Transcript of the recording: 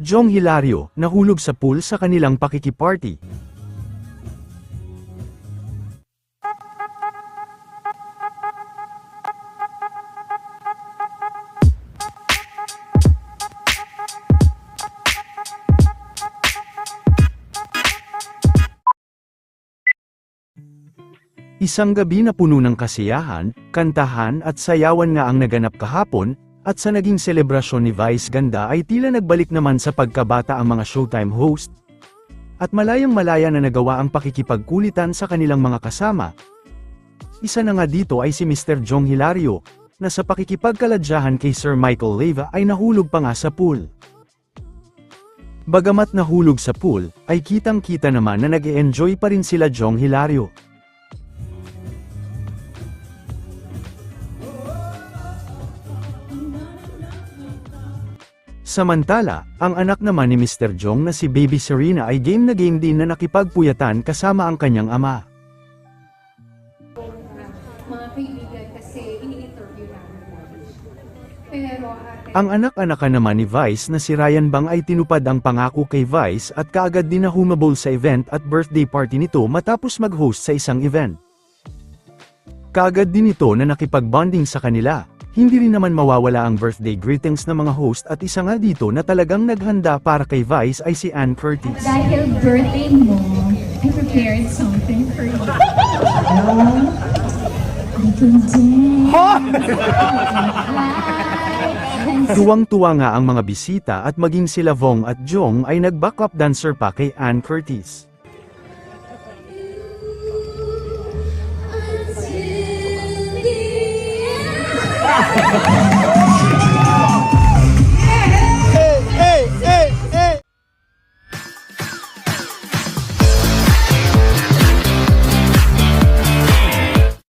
Jong Hilario, nahulog sa pool sa kanilang pakikiparty. Isang gabi na puno ng kasiyahan, kantahan at sayawan nga ang naganap kahapon, at sa naging selebrasyon ni Vice Ganda ay tila nagbalik naman sa pagkabata ang mga Showtime host. At malayang malaya na nagawa ang pakikipagkulitan sa kanilang mga kasama. Isa na nga dito ay si Mr. Jong Hilario, na sa pakikipagkaladyahan kay Sir Michael Leva ay nahulog pa nga sa pool. Bagamat nahulog sa pool, ay kitang-kita naman na nag enjoy pa rin sila Jong Hilario. Samantala, ang anak naman ni Mr. Jong na si Baby Serena ay game na game din na nakipagpuyatan kasama ang kanyang ama. mga kaibigan kasi ini-interview namin. Pero Ang anak-anakan naman ni Vice na si Ryan Bang ay tinupad ang pangako kay Vice at kaagad din na humabol sa event at birthday party nito matapos mag-host sa isang event. Kaagad din ito na nakipag-bonding sa kanila. Hindi rin naman mawawala ang birthday greetings ng mga host at isa nga dito na talagang naghanda para kay Vice ay si Ann Curtis. dahil birthday mo, I prepared something for you. Tuwang-tuwa nga ang mga bisita at maging sila Vong at Jong ay nag-backup dancer pa kay Ann Curtis.